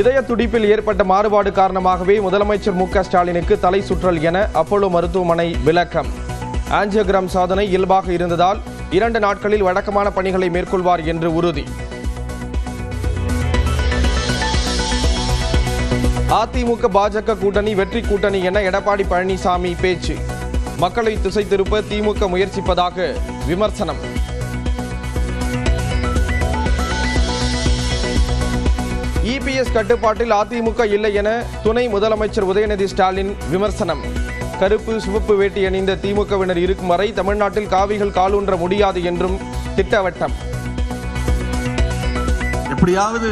இதய துடிப்பில் ஏற்பட்ட மாறுபாடு காரணமாகவே முதலமைச்சர் மு ஸ்டாலினுக்கு தலை சுற்றல் என அப்போலோ மருத்துவமனை விளக்கம். ஆஞ்சியோகிராம் சாதனை இயல்பாக இருந்ததால் இரண்டு நாட்களில் வழக்கமான பணிகளை மேற்கொள்வார் என்று உறுதி. அதிமுக பாஜக கூட்டணி வெற்றி கூட்டணி என எடப்பாடி பழனிசாமி பேச்சு. மக்களை திசை திருப்ப திமுக முயற்சிப்பதாக விமர்சனம். இபிஎஸ் கட்டுப்பாட்டில் அதிமுக இல்லை என துணை முதலமைச்சர் உதயநிதி ஸ்டாலின் விமர்சனம். கருப்பு சிவப்பு வேட்டி அணிந்த திமுகவினர் இருக்கும் வரை தமிழ்நாட்டில் காவிகள் காலூன்ற முடியாது என்றும் திட்டவட்டம். எப்படியாவது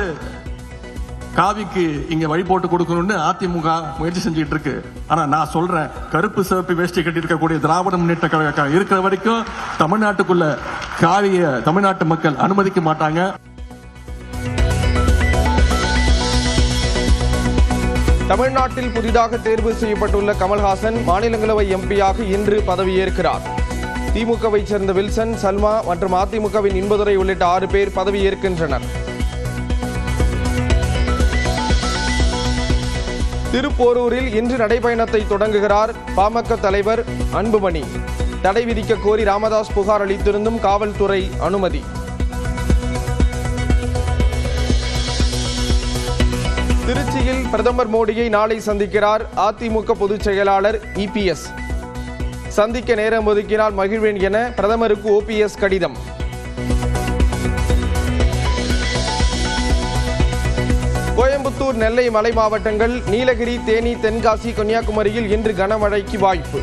காவிக்கு இங்க வழி போட்டு கொடுக்கணும்னு அதிமுக முயற்சி செஞ்சுட்டு இருக்கு. ஆனா நான் சொல்றேன் கருப்பு சிவப்பு வேஷ்டி கட்டி இருக்கக்கூடிய திராவிட முன்னேற்ற கழகம் இருக்கிற வரைக்கும் தமிழ்நாட்டுக்குள்ள காவிய தமிழ்நாட்டு மக்கள் அனுமதிக்க மாட்டாங்க. தமிழ்நாட்டில் புதிதாக தேர்வு செய்யப்பட்டுள்ள கமல்ஹாசன் மாநிலங்களவை எம்பியாக இன்று பதவியேற்கிறார். திமுகவை சேர்ந்த வில்சன் சல்மா மற்றும் அதிமுகவின் இன்பதுரை உள்ளிட்ட ஆறு பேர் பதவியேற்கின்றனர். திருப்போரூரில் இன்று நடைபயணத்தை தொடங்குகிறார் பாமக தலைவர் அன்புமணி. தடை விதிக்க கோரி ராமதாஸ் புகார் அளித்திருந்தும் காவல்துறை அனுமதி. திருச்சியில் பிரதமர் மோடியை நாளை சந்திக்கிறார் அதிமுக பொதுச் செயலாளர் இபிஎஸ் சந்திக்க நேரம் ஒதுக்கினால் மகிழ்வேன் என பிரதமருக்கு ஓபிஎஸ் கடிதம். கோயம்புத்தூர் நெல்லை மலை மாவட்டங்கள் நீலகிரி தேனி தென்காசி கன்னியாகுமரியில் இன்று கனமழைக்கு வாய்ப்பு.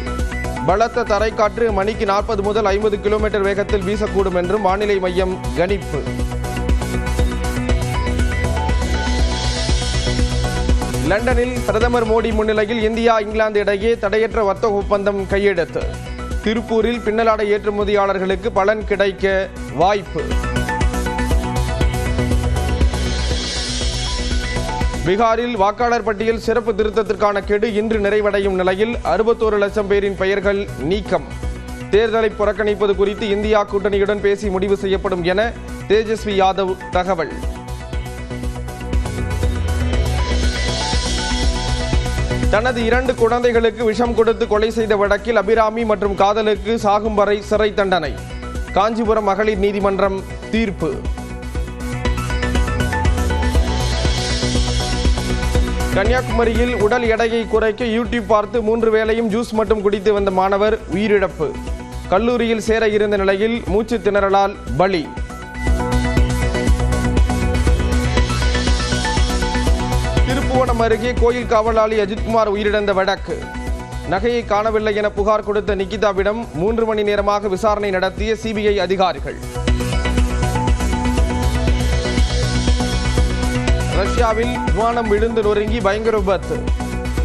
பலத்த தரைக்காற்று மணிக்கு நாற்பது முதல் ஐம்பது கிலோமீட்டர் வேகத்தில் வீசக்கூடும் என்றும் வானிலை மையம் கணிப்பு. லண்டனில் பிரதமர் மோடி முன்னிலையில் இந்தியா இங்கிலாந்து இடையே தடையற்ற வர்த்தக ஒப்பந்தம் கையெழுத்து. திருப்பூரில் பின்னலாடை ஏற்றுமதியாளர்களுக்கு பலன் கிடைக்க வாய்ப்பு. பீகாரில் வாக்காளர் பட்டியல் சிறப்பு திருத்தத்திற்கான கெடு இன்று நிறைவடையும் நிலையில் அறுபத்தோரு லட்சம் பேரின் பெயர்கள் நீக்கம். தேர்தலை புறக்கணிப்பது குறித்து இந்தியா கூட்டணியுடன் பேசி முடிவு செய்யப்படும் என தேஜஸ்வி யாதவ் தகவல். தனது இரண்டு குழந்தைகளுக்கு விஷம் கொடுத்து கொலை செய்த வழக்கில் அபிராமி மற்றும் காதலுக்கு சாகும் வரை சிறை தண்டனை. காஞ்சிபுரம் மகளிர் நீதிமன்றம் தீர்ப்பு. கன்னியாகுமரியில் உடல் எடையை குறைக்க யூடியூப் பார்த்து மூன்று வேளையும் ஜூஸ் மட்டும் குடித்து வந்த மாணவர் உயிரிழப்பு. கல்லூரியில் சேர இருந்த நிலையில் மூச்சு திணறலால் பலி. திருப்புவனம் அருகே கோயில் காவலாளி அஜித்குமார் உயிரிழந்த வழக்கு. நகையை காணவில்லை என புகார் கொடுத்த நிகிதாவிடம் மூன்று மணி நேரமாக விசாரணை நடத்திய சிபிஐ அதிகாரிகள். ரஷ்யாவில் விமானம் விழுந்து நொறுங்கி பயங்கர விபத்து.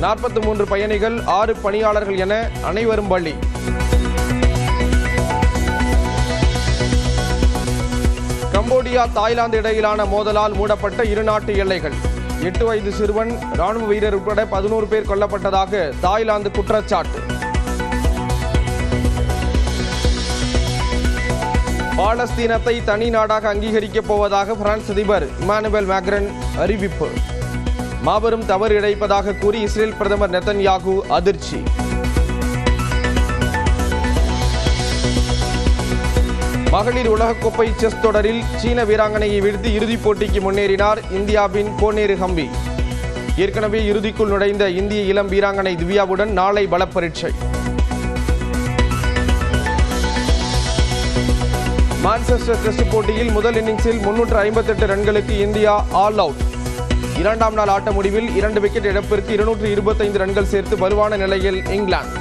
நாற்பத்தி மூன்று பயணிகள் ஆறு பணியாளர்கள் என அனைவரும் பலி. கம்போடியா தாய்லாந்து இடையிலான மோதலால் மூடப்பட்ட இரு நாட்டு எல்லைகள். எட்டு வயது சிறுவன் ராணுவ வீரர் உட்பட பதினோரு பேர் கொல்லப்பட்டதாக தாய்லாந்து குற்றச்சாட்டு. பாலஸ்தீனத்தை தனி நாடாக அங்கீகரிக்கப் போவதாக பிரான்ஸ் அதிபர் இமானுவேல் மேக்ரன் அறிவிப்பு. மாபெரும் தவறு இழைப்பதாக கூறி இஸ்ரேல் பிரதமர் நெத்தன்யாகு அதிர்ச்சி. மகளிர் உலகக்கோப்பை செஸ் தொடரில் சீன வீராங்கனையை வீழ்த்தி இறுதிப் போட்டிக்கு முன்னேறினார் இந்தியாவின் கோனேரு ஹம்பி ஏற்கனவே இறுதிக்குள் நுழைந்த இந்திய இளம் வீராங்கனை திவ்யாவுடன் நாளை பலப்பரீட்சை. மான்செஸ்டர் டெஸ்ட் போட்டியில் முதல் இன்னிங்ஸில் முன்னூற்று ஐம்பத்தெட்டு ரன்களுக்கு இந்தியா ஆல் அவுட் இரண்டாம் நாள் ஆட்ட முடிவில் இரண்டு விக்கெட் இழப்பிற்கு இருநூற்று இருபத்தைந்து ரன்கள் சேர்த்து வலுவான நிலையில் இங்கிலாந்து.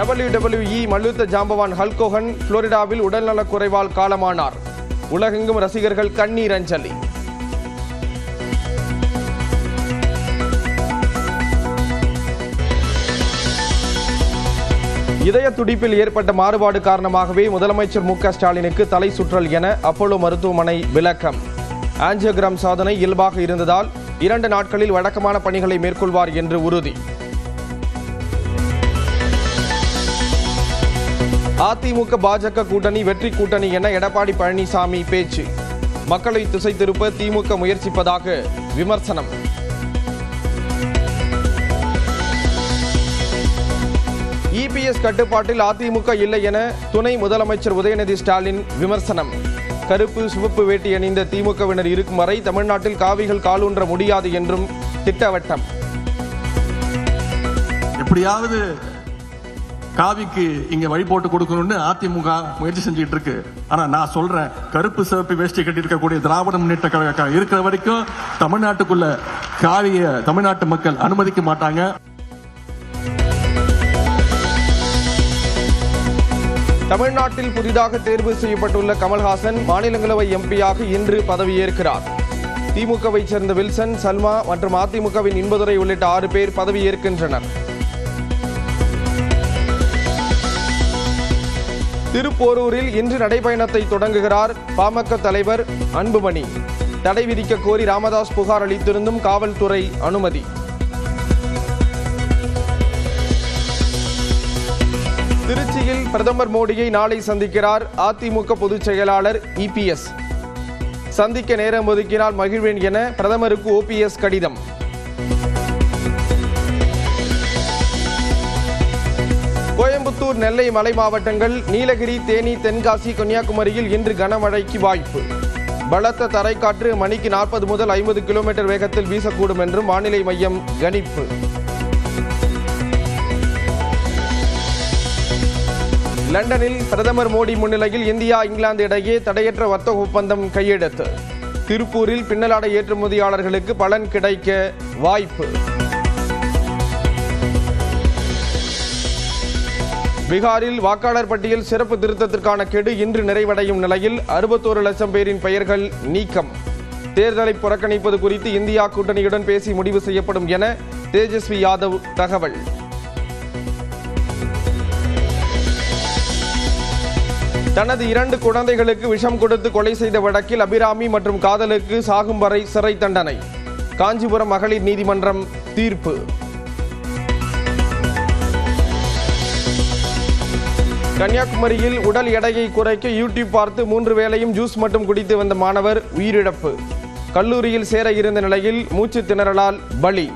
WWE மல்யுத்த ஜாம்பவான் ஹல்கோகன் புளோரிடாவில் உடல்நலக் குறைவால் காலமானார். உலகெங்கும் ரசிகர்கள் கண்ணீர் அஞ்சலி. இதய துடிப்பில் ஏற்பட்ட மாறுபாடு காரணமாகவே முதலமைச்சர் மு க ஸ்டாலினுக்கு தலை சுற்றல் என அப்போலோ மருத்துவமனை விளக்கம். ஆஞ்சியோகிராம் சாதனை இயல்பாக இருந்ததால் இரண்டு நாட்களில் வழக்கமான பணிகளை மேற்கொள்வார் என்று உறுதி. அதிமுக பாஜக கூட்டணி வெற்றி கூட்டணி என எடப்பாடி பழனிசாமி பேச்சு. மக்களை திசை திருப்ப திமுக முயற்சிப்பதாக விமர்சனம். இபிஎஸ் கட்டுப்பாட்டில் அதிமுக இல்லை என துணை முதலமைச்சர் உதயநிதி ஸ்டாலின் விமர்சனம். கருப்பு சிவப்பு வேட்டி அணிந்த திமுகவினர் இருக்கும் வரை தமிழ்நாட்டில் காவிகள் காலூன்ற முடியாது என்றும் திட்டவட்டம். எப்படியாவது காவிக்கு இங்க வழி போட்டு கொடுக்கணும்னு அதிமுக முயற்சி செஞ்சுட்டு இருக்கு. ஆனா நான் சொல்றேன் கருப்பு சிவப்பு வேஷ்டி கட்டி இருக்கக்கூடிய திராவிட முன்னேற்ற கழகம் இருக்கிற வரைக்கும் தமிழ்நாட்டுக்குள்ள காவிய தமிழ்நாட்டு மக்கள் அனுமதிக்க மாட்டாங்க. தமிழ்நாட்டில் புதிதாக தேர்வு செய்யப்பட்டுள்ள கமல்ஹாசன் மாநிலங்களவை எம்பியாக இன்று பதவியேற்கிறார். திமுகவை சேர்ந்த வில்சன் சல்மா மற்றும் அதிமுகவின் இன்பதுரை உள்ளிட்ட ஆறு பேர் பதவியேற்கின்றனர். திருப்போரூரில் இன்று நடைபயணத்தை தொடங்குகிறார் பாமக தலைவர் அன்புமணி. தடை விதிக்க கோரி ராமதாஸ் புகார் அளித்திருந்தும் காவல்துறை அனுமதி. திருச்சியில் பிரதமர் மோடியை நாளை சந்திக்கிறார் அதிமுக பொதுச் செயலாளர் இபிஎஸ் சந்திக்க நேரம் ஒதுக்கினால் மகிழ்வேன் என பிரதமருக்கு ஓபிஎஸ் கடிதம். கோயம்புத்தூர் நெல்லை மலை மாவட்டங்கள் நீலகிரி தேனி தென்காசி கன்னியாகுமரியில் இன்று கனமழைக்கு வாய்ப்பு. பலத்த தரைக்காற்று மணிக்கு நாற்பது முதல் ஐம்பது கிலோமீட்டர் வேகத்தில் வீசக்கூடும் என்றும் வானிலை மையம் கணிப்பு. லண்டனில் பிரதமர் மோடி முன்னிலையில் இந்தியா இங்கிலாந்து இடையே தடையற்ற வர்த்தக ஒப்பந்தம் கையெழுத்து. திருப்பூரில் பின்னலாடை ஏற்றுமதியாளர்களுக்கு பலன் கிடைக்க வாய்ப்பு. பீகாரில் வாக்காளர் பட்டியல் சிறப்பு திருத்தத்திற்கான கெடு இன்று நிறைவடையும் நிலையில் அறுபத்தோரு லட்சம் பேரின் பெயர்கள் நீக்கம். தேர்தலை புறக்கணிப்பது குறித்து இந்தியா கூட்டணியுடன் பேசி முடிவு செய்யப்படும் என தேஜஸ்வி யாதவ் தகவல். தனது இரண்டு குழந்தைகளுக்கு விஷம் கொடுத்து கொலை செய்த வழக்கில் அபிராமி மற்றும் காதலுக்கு சாகும் வரை சிறை தண்டனை. காஞ்சிபுரம் மகளிர் நீதிமன்றம் தீர்ப்பு. கன்னியாகுமரியில் உடல் எடையை குறைக்க யூடியூப் பார்த்து மூன்று வேளையும் ஜூஸ் மட்டும் குடித்து வந்த மாணவர் உயிரிழப்பு. கல்லூரியில் சேர இருந்த நிலையில் மூச்சு திணறலால் பலி.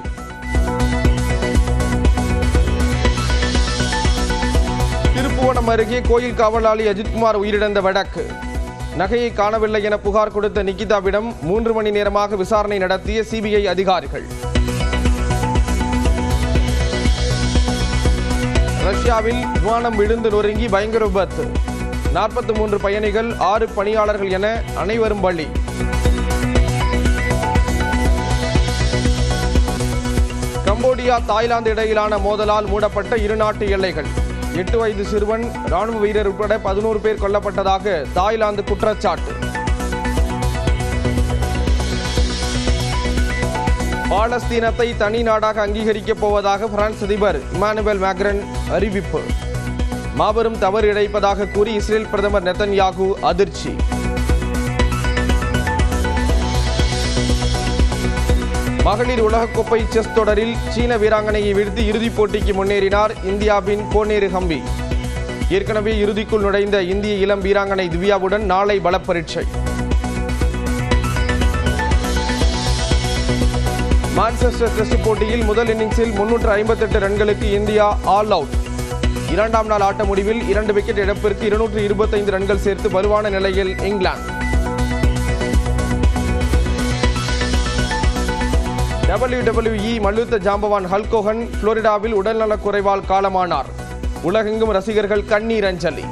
திருப்புவனம் அருகே கோயில் காவலாளி அஜித்குமார் உயிரிழந்த வழக்கு. நகையை காணவில்லை என புகார் கொடுத்த நிகிதாவிடம் மூன்று மணி நேரமாக விசாரணை நடத்திய சிபிஐ அதிகாரிகள். ரஷ்யாவில் விமானம் விழுந்து நொறுங்கி பயங்கர விபத்து. நாற்பத்தி மூன்று பயணிகள் ஆறு பணியாளர்கள் என அனைவரும் பலி. கம்போடியா தாய்லாந்து இடையிலான மோதலால் மூடப்பட்ட இரு நாட்டு எல்லைகள். எட்டு வயது சிறுவன் ராணுவ வீரர் உட்பட பதினோரு பேர் கொல்லப்பட்டதாக தாய்லாந்து குற்றச்சாட்டு. பாலஸ்தீனத்தை தனி நாடாக அங்கீகரிக்கப் போவதாக பிரான்ஸ் அதிபர் இமானுவேல் மேக்ரன் அறிவிப்பு. மாபெரும் தவறு இழைப்பதாக கூறி இஸ்ரேல் பிரதமர் நெத்தன்யாகு அதிர்ச்சி. மகளிர் உலகக்கோப்பை செஸ் தொடரில் சீன வீராங்கனையை வீழ்த்தி இறுதிப் போட்டிக்கு முன்னேறினார் இந்தியாவின் கோனேரு ஹம்பி ஏற்கனவே இறுதிக்குள் நுழைந்த இந்திய இளம் வீராங்கனை திவ்யாவுடன் நாளை பலப்பரீட்சை. மான்செஸ்டர் டெஸ்ட் போட்டியில் முதல் இன்னிங்ஸில் முன்னூற்று ஐம்பத்தெட்டு ரன்களுக்கு இந்தியா ஆல் அவுட் இரண்டாம் நாள் ஆட்ட முடிவில் இரண்டு விக்கெட் இழப்பிற்கு இருநூற்று இருபத்தைந்து ரன்கள் சேர்த்து வலுவான நிலையில் இங்கிலாந்து. டபிள்யூ டபிள்யூஇ மல்யுத்த ஜாம்பவான் ஹல்கோகன் புளோரிடாவில் உடல்நலக் குறைவால் காலமானார். உலகெங்கும் ரசிகர்கள் கண்ணீர் அஞ்சலி.